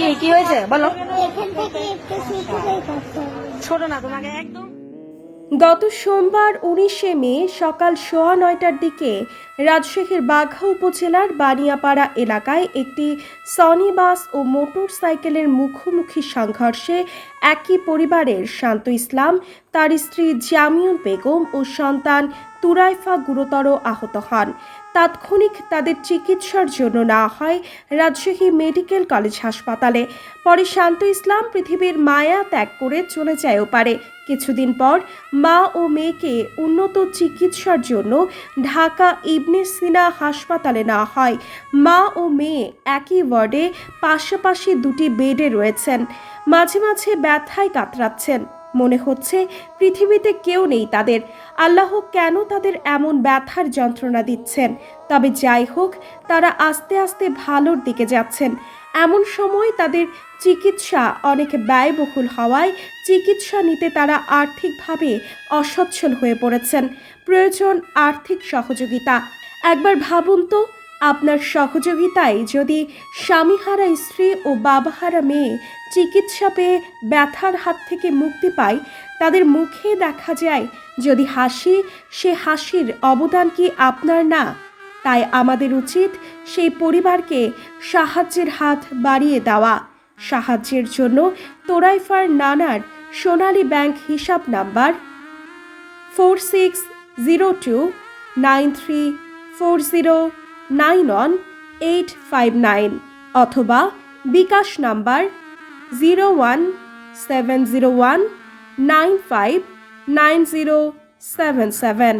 কি কি হয়েছে? বলো। ছোট না তোমাকে একদম। গত সোমবার উনিশে মে সকাল সোয়া নয়টার দিকে রাজশাহীর বাঘা উপজেলার বানিয়াপাড়া এলাকায় একটি সনি বাস ও মোটর সাইকেলের মুখোমুখি সংঘর্ষে একই পরিবারের শান্ত ইসলাম তার স্ত্রী জামিউল বেগম ও সন্তান তুরাইফা গুরুতর আহত হন। তাৎক্ষণিক তাদের চিকিৎসার জন্য না হয় রাজশাহী মেডিকেল কলেজ হাসপাতালে। পরে শান্ত ইসলাম পৃথিবীর মায়া ত্যাগ করে চলে যায় পারে কিছুদিন পর মা ও মেয়েকে উন্নত চিকিৎসার জন্য ঢাকা ইবনে সিনা হাসপাতালে নেওয়া হয়। মা ও মেয়ে একই ওয়ার্ডে পাশাপাশি দুটি বেডে রয়েছেন। মাঝে মাঝে ব্যথায় কাতরাচ্ছেন। মনে হচ্ছে পৃথিবীতে কেউ নেই তাদের। আল্লাহ কেন তাদের এমন ব্যথার যন্ত্রণা দিচ্ছেন? তবে যাই হোক, তারা আস্তে আস্তে ভালোর দিকে যাচ্ছেন। এমন সময় তাদের চিকিৎসা অনেক ব্যয়বহুল হওয়ায় চিকিৎসা নিতে তারা আর্থিকভাবে অসচ্ছল হয়ে পড়েছেন। প্রয়োজন আর্থিক সহযোগিতা। একবার ভাবুন তো আপনার সহযোগিতায় যদি স্বামীহারা স্ত্রী ও বাবাহারা মেয়ে চিকিৎসা পেয়ে ব্যথার হাত থেকে মুক্তি পায়, তাদের মুখে দেখা যায়, যদি হাসি, সে হাসির অবদান কি আপনার না? তাই আমাদের উচিত সেই পরিবারকে সাহায্যের হাত বাড়িয়ে দেওয়া। সাহায্যের জন্য তোরাইফার নানার সোনালী ব্যাংক হিসাব number four six zero two nine three four zero nine one eight five nine অথবা bKash number zero one seven zero one nine five nine zero seven seven.